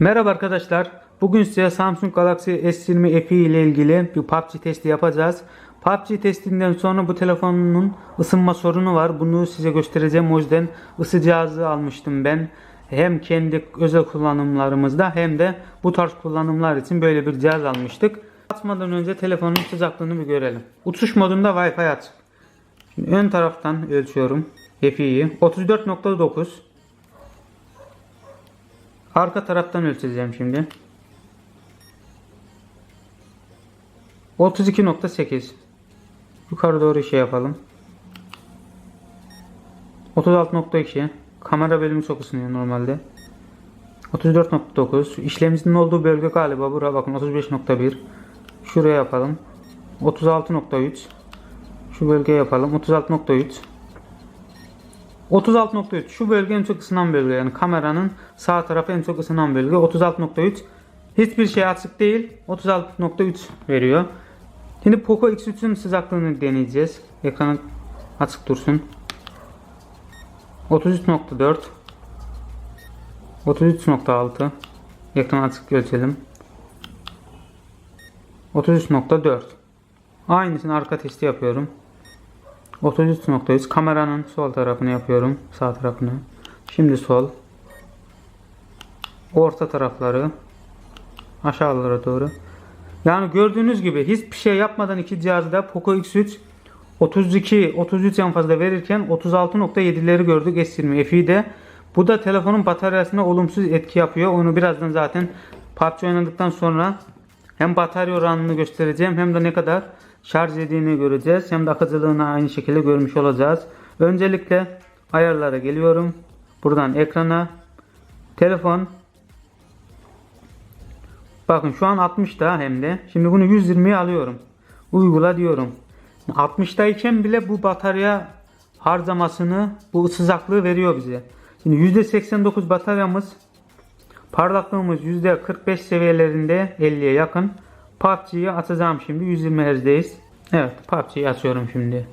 Merhaba arkadaşlar. Bugün size Samsung Galaxy S20 FE ile ilgili bir PUBG testi yapacağız. PUBG testinden sonra bu telefonun ısınma sorunu var. Bunu size göstereceğim. O yüzden ısı cihazı almıştım ben. Hem kendi özel kullanımlarımızda hem de bu tarz kullanımlar için böyle bir cihaz almıştık. Atmadan önce telefonun sıcaklığını bir görelim. Uçuş modunda Wi-Fi açık. Şimdi ön taraftan ölçüyorum. FE'yi. 34.9 Arka taraftan ölçeceğim şimdi. 32.8 Yukarı doğru şey yapalım. 36.2 Kamera bölümü çok ısınıyor normalde. 34.9 İşlemcinin olduğu bölge galiba buraya bakın 35.1 Şuraya yapalım. 36.3 Şu bölgeye yapalım. 36.3 36.3 şu bölge en çok ısınan bölge. Yani kameranın sağ tarafı en çok ısınan bölge. 36.3 hiçbir şey açık değil. 36.3 veriyor. Şimdi Poco X3'ün sıcaklığını deneyeceğiz. Ekranı açık dursun. 33.4 33.6 ekran açık ölçelim 33.4 aynısını arka testi yapıyorum 33.3 kameranın sol tarafını yapıyorum sağ tarafını. Şimdi sol. Orta tarafları aşağılara doğru. Yani gördüğünüz gibi hiçbir şey yapmadan iki cihazda Poco X3 32 33 en fazla verirken 36.7'leri gördük S20 FE'de bu da telefonun bataryasına olumsuz etki yapıyor. Onu birazdan zaten PUBG oynadıktan sonra hem batarya oranını göstereceğim hem de ne kadar şarj ettiğini göreceğiz. Hem de akıcılığını aynı şekilde görmüş olacağız. Öncelikle ayarlara geliyorum. Buradan ekrana telefon Bakın şu an 60'da hem de. Şimdi bunu 120'ye alıyorum. Uygula diyorum. 60'dayken bile bu batarya harcamasını, bu sıcaklığı veriyor bize. Şimdi %89 bataryamız Parlaklığımız %45 seviyelerinde 50'ye yakın. PUBG'yi açacağım şimdi. 120 Hz'deyiz. Evet PUBG'yi açıyorum şimdi.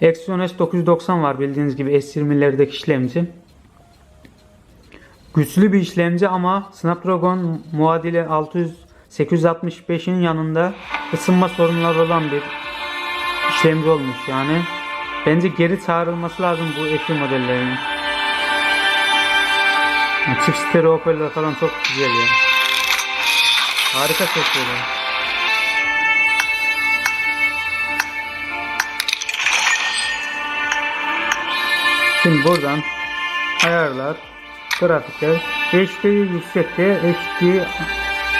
Exynos 990 var bildiğiniz gibi S20'lerdeki işlemci. Güçlü bir işlemci ama Snapdragon muadili 600 865'in yanında ısınma sorunları olan bir işlemci olmuş yani. Bence geri çağrılması lazım bu FE modellerinin. Yani çift stereo hoparlör falan çok güzel ya. Harika böyle. Şimdi buradan ayarlar, grafikler, HD yüksekte, HD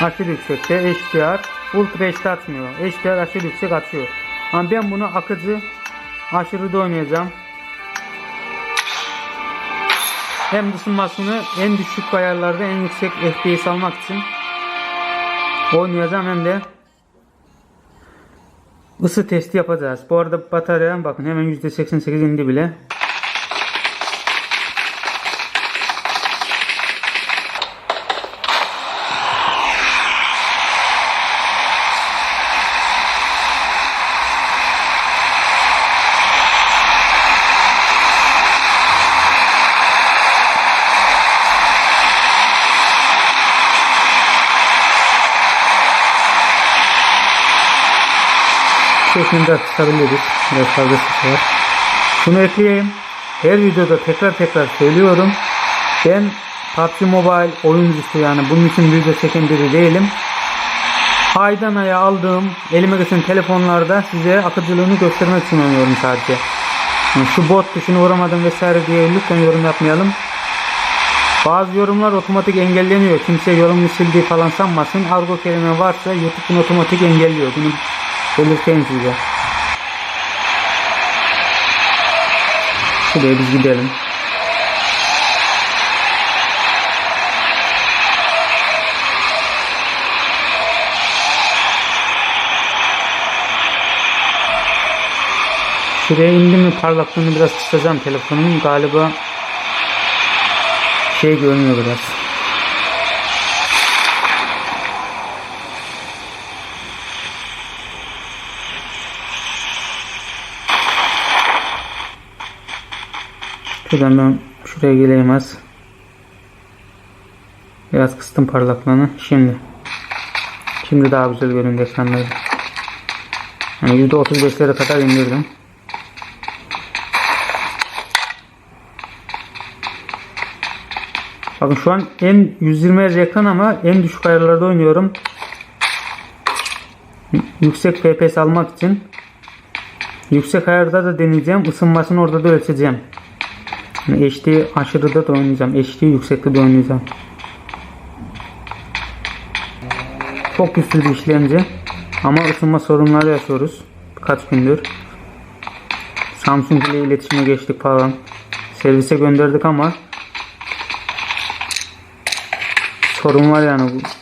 aşırı yüksekte, HDR, Ultra HD atmıyor. HDR aşırı yüksek atıyor. Ama ben bunu akıcı aşırı da oynayacağım. Hem ısınmasını en düşük ayarlarda en yüksek FPS almak için oynayacağım hem de ısı testi yapacağız. Bu arada batarya bakın hemen %88 indi bile. Şeklinde tutabiliriz. Biraz fazla ses var. Şunu ekleyeyim. Her videoda tekrar tekrar söylüyorum. Ben PUBG Mobile oyuncusu yani bunun için video çeken biri değilim. Aydan aya aldığım elime geçen telefonlarda size akıcılığını göstermek için oynuyorum sadece. Yani şu bot tuşuna uğramadım vesaire diye lütfen yorum yapmayalım. Bazı yorumlar otomatik engelleniyor. Kimse yorumunu sildiği falan sanmasın. Argo kelime varsa YouTube bunu otomatik engelliyor. Bunu belirteyim size. Şuraya biz gidelim. Şuraya indim mi parlaklığını biraz kısacağım telefonumun. Galiba şey görünüyor biraz. Şuradan ben şuraya geleyim az. Biraz kıstım parlaklığını. Şimdi. Şimdi daha güzel göründü ekranları. Yani %35'lere kadar indirdim. Bakın şu an en 120 Hz ekran ama en düşük ayarlarda oynuyorum. Yüksek FPS almak için. Yüksek ayarda da deneyeceğim. Isınmasını orada da ölçeceğim. Yani HD aşırıda da oynayacağım. HD yüksekte de oynayacağım. Çok güçlü bir işlemci. Ama ısınma sorunları yaşıyoruz. Birkaç gündür. Samsung ile iletişime geçtik falan. Servise gönderdik ama sorun var yani bu.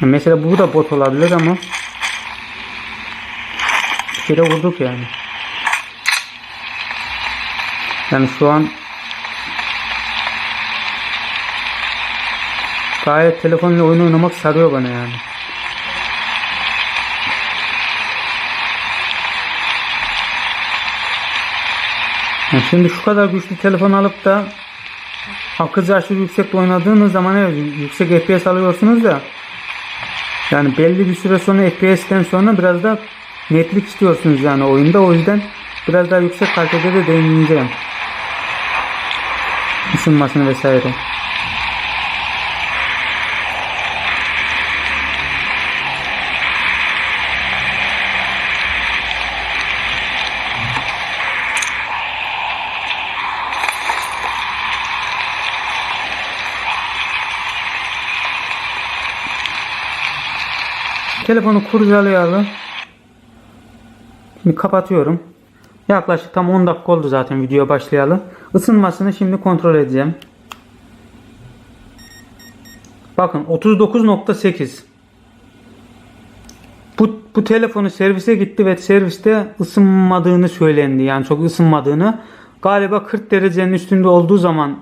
Mesela bu da bot olabilir ama bir kere vurduk yani. Yani şu an gayet telefonla oyun oynamak sarıyor bana yani. Yani şimdi şu kadar güçlü telefon alıp da akıcı aşırı yüksekte oynadığınız zaman evet, yüksek FPS alıyorsunuz da yani belli bir süre sonra FPS'ten sonra biraz da netlik istiyorsunuz yani oyunda. O yüzden biraz daha yüksek kalitede de deneyeceğim. Isınmasını vesaire. Telefonu kurcalayalım. Şimdi kapatıyorum. Yaklaşık tam 10 dakika oldu zaten video başlayalı. Isınmasını şimdi kontrol edeceğim. Bakın 39.8 bu, bu telefonu servise gitti ve serviste ısınmadığını söylendi. Yani çok ısınmadığını. Galiba 40 derecenin üstünde olduğu zaman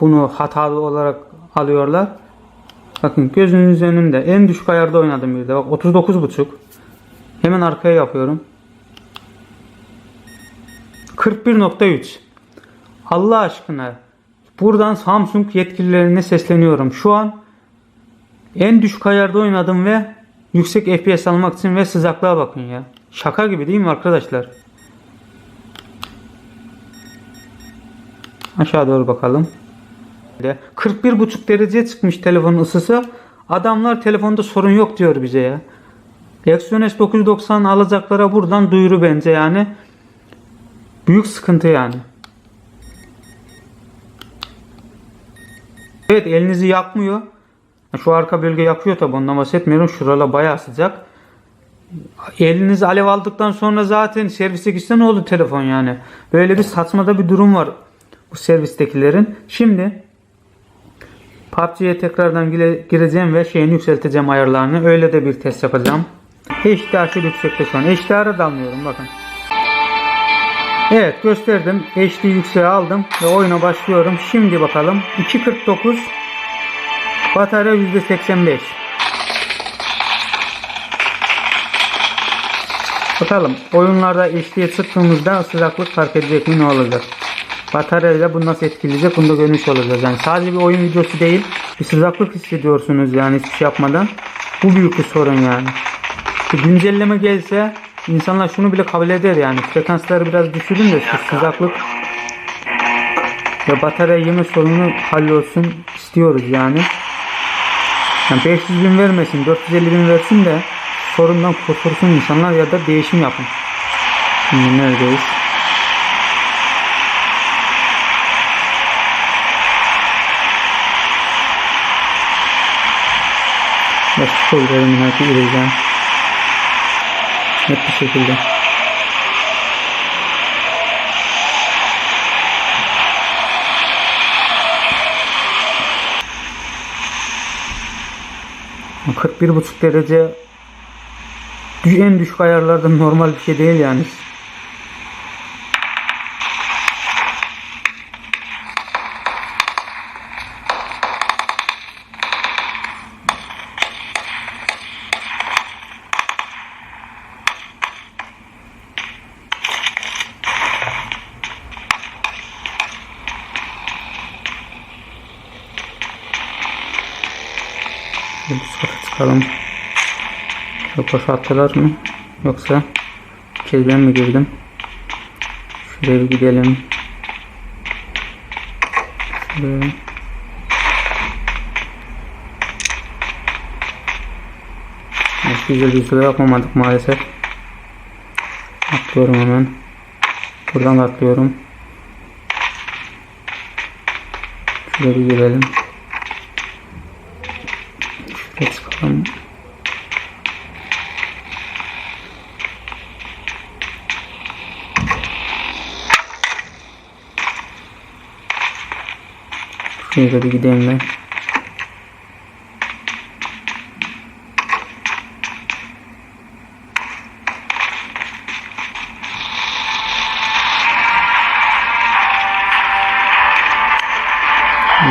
bunu hatalı olarak alıyorlar. Bakın gözünüz önünde. En düşük ayarda oynadım bir de. Bak 39.5. Hemen arkaya yapıyorum. 41.3. Allah aşkına. Buradan Samsung yetkililerine sesleniyorum. Şu an en düşük ayarda oynadım ve yüksek FPS almak için ve sıcaklığa bakın ya. Şaka gibi değil mi arkadaşlar? Aşağı doğru bakalım. 41,5 dereceye çıkmış telefonun ısısı. Adamlar telefonda sorun yok diyor bize ya. Exynos 990 alacaklara buradan duyuru bence yani. Büyük sıkıntı yani. Evet elinizi yakmıyor. Şu arka bölge yakıyor tabi ondan bahsetmiyorum. Şurala bayağı sıcak. Eliniz alev aldıktan sonra zaten servise gitse ne oldu telefon yani. Böyle bir saçmada bir durum var bu servistekilerin. Şimdi PUBG'ye tekrardan gireceğim ve şeyini yükselteceğim ayarlarını. Öyle de bir test yapacağım. HDR yüksekte şu an. HDR'a dalmıyorum bakın. Evet gösterdim. HD yükseğe aldım ve oyuna başlıyorum. Şimdi bakalım. 2.49 Batarya %85 Bakalım oyunlarda HD'ye çıktığımızda sıcaklık fark edecek mi ne olacak? Bataryayla bu nasıl etkileyecek bunu da görmüş olacağız. Yani sadece bir oyun videosu değil bir sıcaklık hissediyorsunuz yani hiçbir şey yapmadan. Bu büyük bir sorun yani. Bir güncelleme gelse insanlar şunu bile kabul eder yani. Frekansları biraz düşürün de şu sıcaklık ve batarya yeme sorunu hallolsun istiyoruz yani. yani 500 bin vermesin 450 bin versin de sorundan kurtulsun insanlar ya da değişim yapın. Şimdi neredeyiz? Ve spoilerımın hepsi gireceğim. Net bir şekilde. 41,5 derece en düşük ayarlarda normal bir şey değil yani. Üst kata çıkalım. Çok boşalttılar mı? Yoksa kez mi girdim? Şuraya bir gidelim. Şuraya. Güzel süre yapamadık maalesef. Atlıyorum hemen. Buradan da atlıyorum. Şuraya bir girelim. Şuraya çıkalım. Şuraya da bir gideyim ben.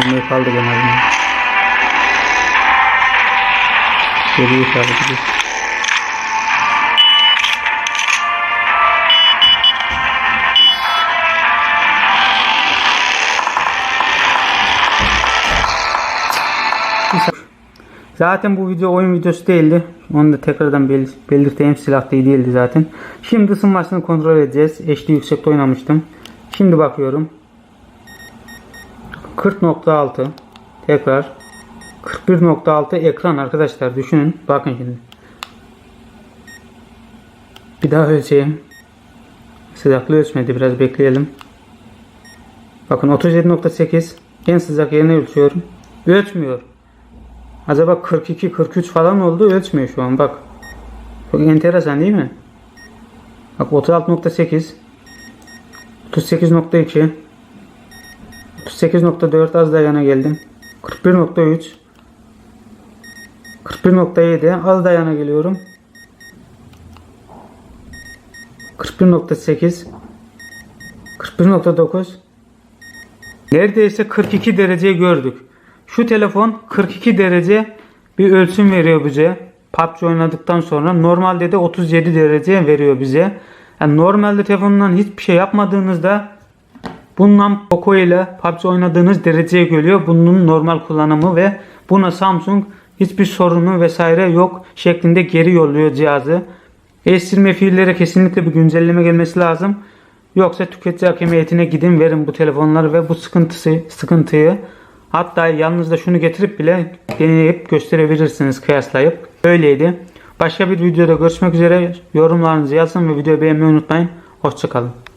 Bunları kaldı genelde. Geriye kaldı gidiyor. Zaten bu video oyun videosu değildi. Onu da tekrardan bel belirteyim. Silah değil değildi zaten. Şimdi ısınmasını kontrol edeceğiz. HD yüksekte oynamıştım. Şimdi bakıyorum. 40.6 tekrar 41.6 ekran arkadaşlar düşünün. Bakın şimdi. Bir daha ölçeyim. Sıcaklığı ölçmedi. Biraz bekleyelim. Bakın 37.8 en sıcak yerine ölçüyorum. Ölçmüyor. Acaba 42 43 falan oldu ölçmüyor şu an bak. Çok enteresan değil mi? Bak 36.8 38.2 38.4 az daha yana geldim. 41.3 41.7 az daha yana geliyorum. 41.8 41.9 Neredeyse 42 derece gördük. Şu telefon 42 derece bir ölçüm veriyor bize. PUBG oynadıktan sonra normalde de 37 derece veriyor bize. Yani normalde telefondan hiçbir şey yapmadığınızda bundan Poco ile PUBG oynadığınız dereceye geliyor. Bunun normal kullanımı ve buna Samsung hiçbir sorunu vesaire yok şeklinde geri yolluyor cihazı. S20 fiillere kesinlikle bir güncelleme gelmesi lazım. Yoksa tüketici hakemiyetine gidin verin bu telefonları ve bu sıkıntısı sıkıntıyı hatta yalnız da şunu getirip bile deneyip gösterebilirsiniz kıyaslayıp. Öyleydi. Başka bir videoda görüşmek üzere. Yorumlarınızı yazın ve videoyu beğenmeyi unutmayın. Hoşçakalın.